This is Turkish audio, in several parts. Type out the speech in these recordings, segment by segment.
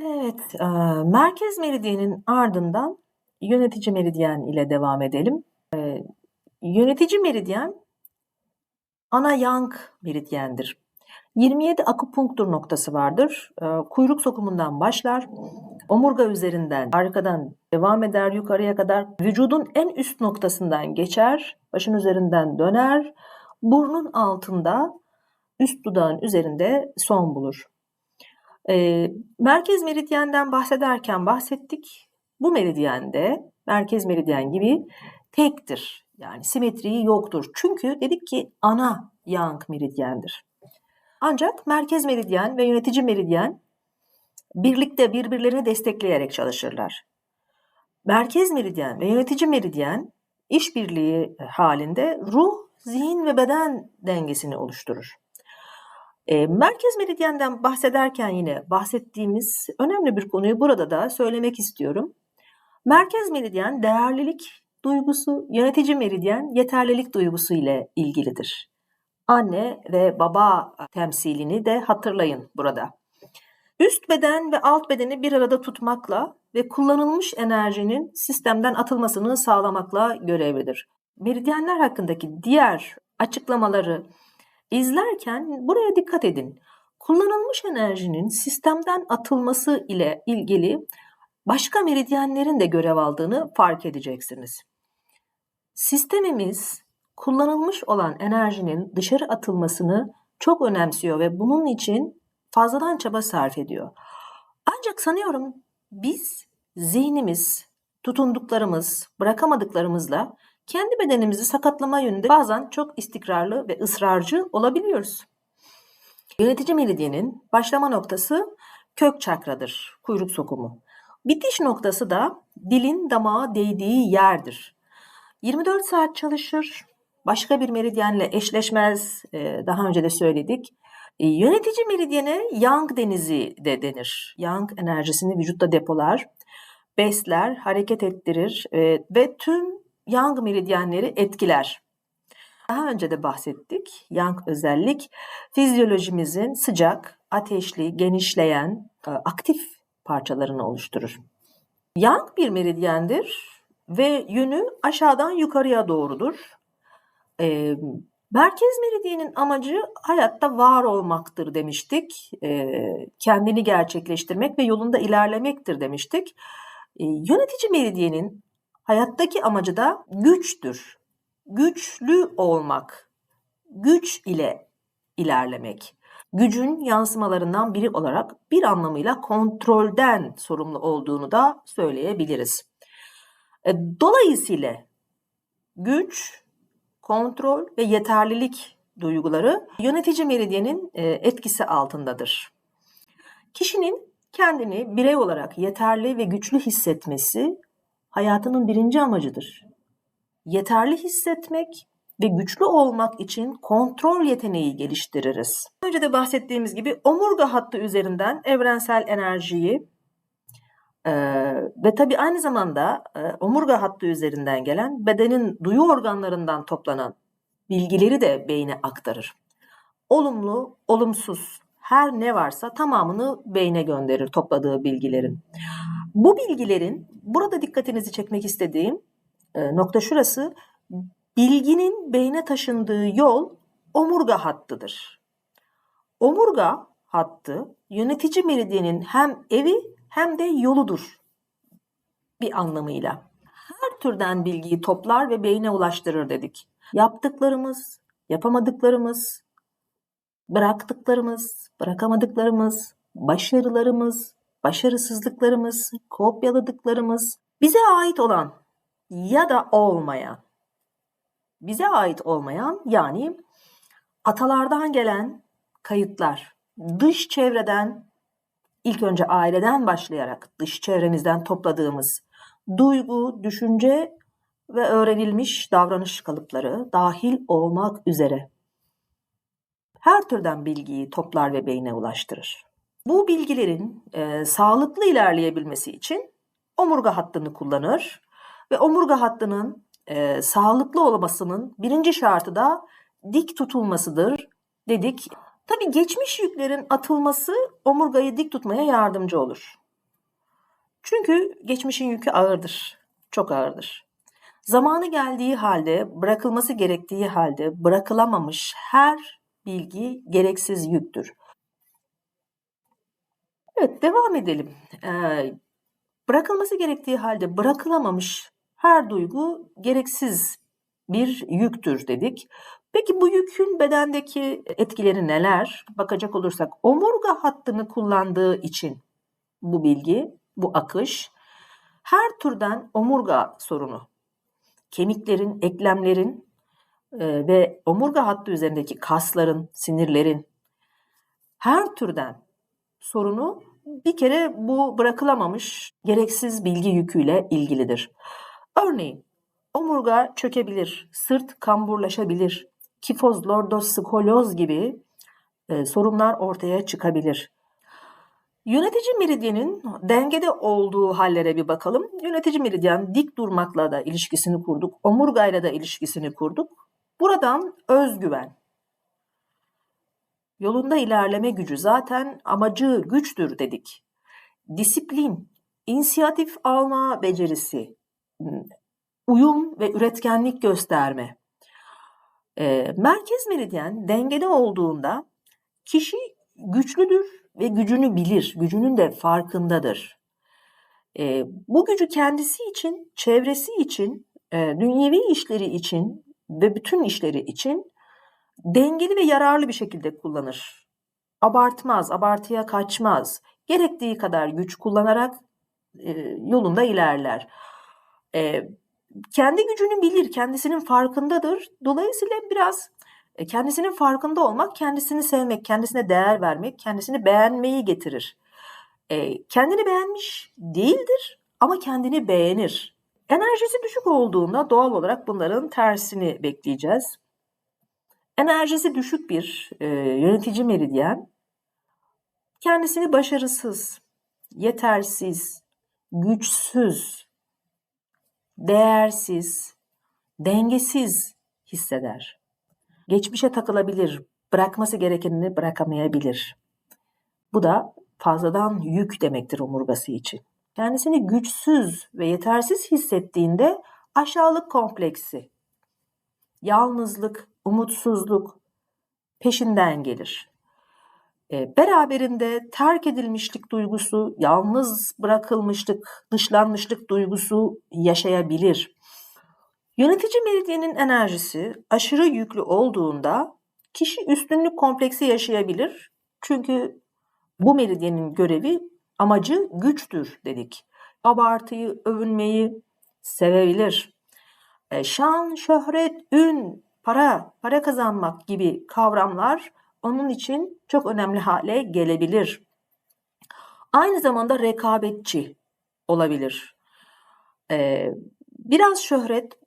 Evet, merkez meridyenin ardından yönetici meridyen ile devam edelim. Yönetici meridyen ana yang meridyendir. 27 akupunktur noktası vardır. Kuyruk sokumundan başlar. Omurga üzerinden arkadan devam eder yukarıya kadar. Vücudun en üst noktasından geçer. Başın üzerinden döner. Burnun altında üst dudağın üzerinde son bulur. Eee, merkez meridyenden bahsederken bahsettik. Bu meridyende merkez meridyen gibi tektir. Yani simetriği yoktur. Çünkü dedik ki ana yang meridyendir. Ancak merkez meridyen ve yönetici meridyen birlikte birbirlerini destekleyerek çalışırlar. Merkez meridyen ve yönetici meridyen işbirliği halinde ruh, zihin ve beden dengesini oluşturur. Merkez meridyenden bahsederken yine bahsettiğimiz önemli bir konuyu burada da söylemek istiyorum. Merkez meridyen değerlilik duygusu, yönetici meridyen yeterlilik duygusu ile ilgilidir. Anne ve baba temsilini de hatırlayın burada. Üst beden ve alt bedeni bir arada tutmakla ve kullanılmış enerjinin sistemden atılmasını sağlamakla görevlidir. Meridyenler hakkındaki diğer açıklamaları izlerken buraya dikkat edin. Kullanılmış enerjinin sistemden atılması ile ilgili başka meridyenlerin de görev aldığını fark edeceksiniz. Sistemimiz kullanılmış olan enerjinin dışarı atılmasını çok önemsiyor ve bunun için fazladan çaba sarf ediyor. Ancak sanıyorum biz zihnimiz, tutunduklarımız, bırakamadıklarımızla kendi bedenimizi sakatlama yönünde bazen çok istikrarlı ve ısrarcı olabiliyoruz. Yönetici meridyenin başlama noktası kök çakradır, kuyruk sokumu. Bitiş noktası da dilin damağa değdiği yerdir. 24 saat çalışır, başka bir meridyenle eşleşmez, e, daha önce de söyledik. E, Yönetici meridyene yang denizi de denir. Yang enerjisini vücutta depolar, besler, hareket ettirir e, ve tüm yang meridyenleri etkiler. Daha önce de bahsettik. Yang özellik fizyolojimizin sıcak, ateşli, genişleyen, e, aktif parçalarını oluşturur. Yang bir meridyendir ve yönü aşağıdan yukarıya doğrudur. E, merkez meridyenin amacı hayatta var olmaktır demiştik. E, kendini gerçekleştirmek ve yolunda ilerlemektir demiştik. E, yönetici meridyenin hayattaki amacı da güçtür. Güçlü olmak, güç ile ilerlemek. Gücün yansımalarından biri olarak bir anlamıyla kontrolden sorumlu olduğunu da söyleyebiliriz. E, Dolayısıyla güç, kontrol ve yeterlilik duyguları yönetici meridyenin e, etkisi altındadır. Kişinin kendini birey olarak yeterli ve güçlü hissetmesi hayatının birinci amacıdır. Yeterli hissetmek ve güçlü olmak için kontrol yeteneği geliştiririz. Önce de bahsettiğimiz gibi omurga hattı üzerinden evrensel enerjiyi e, ve tabii aynı zamanda e, omurga hattı üzerinden gelen bedenin duyu organlarından toplanan bilgileri de beyne aktarır. Olumlu, olumsuz her ne varsa tamamını beyne gönderir topladığı bilgilerin. Bu bilgilerin burada dikkatinizi çekmek istediğim e, nokta şurası. Bilginin beyne taşındığı yol omurga hattıdır. Omurga hattı yönetici meridyenin hem evi hem de yoludur bir anlamıyla. Her türden bilgiyi toplar ve beyne ulaştırır dedik. Yaptıklarımız, yapamadıklarımız, bıraktıklarımız, bırakamadıklarımız, başarılarımız, başarısızlıklarımız, kopyaladıklarımız, bize ait olan ya da olmayan, bize ait olmayan yani atalardan gelen kayıtlar, dış çevreden, ilk önce aileden başlayarak dış çevremizden topladığımız duygu, düşünce ve öğrenilmiş davranış kalıpları dahil olmak üzere her türden bilgiyi toplar ve beyne ulaştırır. Bu bilgilerin e, sağlıklı ilerleyebilmesi için omurga hattını kullanır ve omurga hattının e, sağlıklı olmasının birinci şartı da dik tutulmasıdır dedik. Tabi geçmiş yüklerin atılması omurgayı dik tutmaya yardımcı olur. Çünkü geçmişin yükü ağırdır, çok ağırdır. Zamanı geldiği halde, bırakılması gerektiği halde bırakılamamış her bilgi gereksiz yüktür. Evet, devam edelim. Ee, bırakılması gerektiği halde bırakılamamış her duygu gereksiz bir yüktür dedik. Peki bu yükün bedendeki etkileri neler? Bakacak olursak omurga hattını kullandığı için bu bilgi, bu akış her türden omurga sorunu, kemiklerin, eklemlerin e, ve omurga hattı üzerindeki kasların, sinirlerin her türden sorunu bir kere bu bırakılamamış gereksiz bilgi yüküyle ilgilidir. Örneğin omurga çökebilir, sırt kamburlaşabilir, kifoz, lordoz, skoloz gibi e, sorunlar ortaya çıkabilir. Yönetici meridyenin dengede olduğu hallere bir bakalım. Yönetici meridyen dik durmakla da ilişkisini kurduk, omurgayla da ilişkisini kurduk. Buradan özgüven, yolunda ilerleme gücü zaten amacı güçtür dedik. Disiplin, inisiyatif alma becerisi, uyum ve üretkenlik gösterme. E, merkez meridyen dengede olduğunda kişi güçlüdür ve gücünü bilir, gücünün de farkındadır. E, bu gücü kendisi için, çevresi için, e, dünyevi işleri için ve bütün işleri için dengeli ve yararlı bir şekilde kullanır. Abartmaz, abartıya kaçmaz. Gerektiği kadar güç kullanarak e, yolunda ilerler. E, kendi gücünü bilir, kendisinin farkındadır. Dolayısıyla biraz e, kendisinin farkında olmak, kendisini sevmek, kendisine değer vermek, kendisini beğenmeyi getirir. E, kendini beğenmiş değildir ama kendini beğenir. Enerjisi düşük olduğunda doğal olarak bunların tersini bekleyeceğiz. Enerjisi düşük bir e, yönetici meridyen kendisini başarısız, yetersiz, güçsüz, değersiz, dengesiz hisseder. Geçmişe takılabilir, bırakması gerekenini bırakamayabilir. Bu da fazladan yük demektir omurgası için. Kendisini güçsüz ve yetersiz hissettiğinde aşağılık kompleksi, yalnızlık, umutsuzluk peşinden gelir. E, beraberinde terk edilmişlik duygusu, yalnız bırakılmışlık, dışlanmışlık duygusu yaşayabilir. Yönetici meridyenin enerjisi aşırı yüklü olduğunda kişi üstünlük kompleksi yaşayabilir. Çünkü bu meridyenin görevi, amacı güçtür dedik. Abartıyı, övünmeyi sevebilir. E, şan, şöhret, ün, para, para kazanmak gibi kavramlar onun için çok önemli hale gelebilir. Aynı zamanda rekabetçi olabilir. Ee, biraz şöhret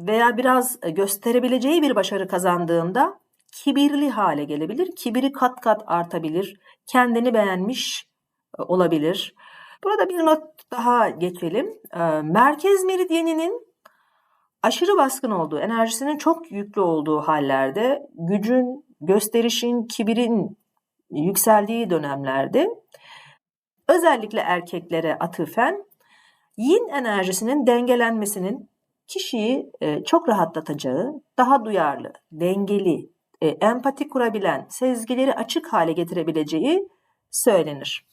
veya biraz gösterebileceği bir başarı kazandığında kibirli hale gelebilir. Kibiri kat kat artabilir. Kendini beğenmiş e, olabilir. Burada bir not daha geçelim. Ee, merkez meridyeninin aşırı baskın olduğu, enerjisinin çok yüklü olduğu hallerde gücün gösterişin, kibirin yükseldiği dönemlerde özellikle erkeklere atıfen yin enerjisinin dengelenmesinin kişiyi e, çok rahatlatacağı, daha duyarlı, dengeli, e, empati kurabilen, sezgileri açık hale getirebileceği söylenir.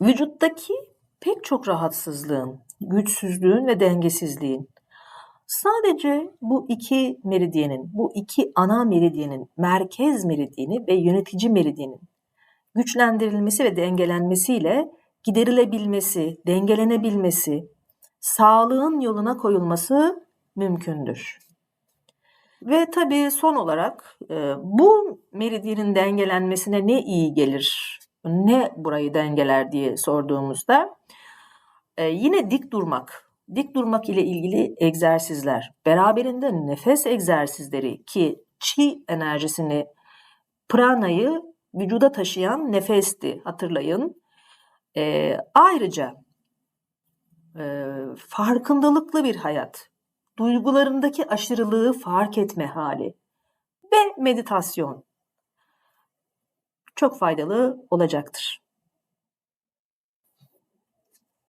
Vücuttaki pek çok rahatsızlığın, güçsüzlüğün ve dengesizliğin Sadece bu iki meridyenin, bu iki ana meridyenin, merkez meridyeni ve yönetici meridyenin güçlendirilmesi ve dengelenmesiyle giderilebilmesi, dengelenebilmesi, sağlığın yoluna koyulması mümkündür. Ve tabii son olarak bu meridyenin dengelenmesine ne iyi gelir, ne burayı dengeler diye sorduğumuzda e, yine dik durmak, dik durmak ile ilgili egzersizler, beraberinde nefes egzersizleri ki çi enerjisini, pranayı vücuda taşıyan nefesti hatırlayın. E, ayrıca e, farkındalıklı bir hayat, duygularındaki aşırılığı fark etme hali ve meditasyon çok faydalı olacaktır.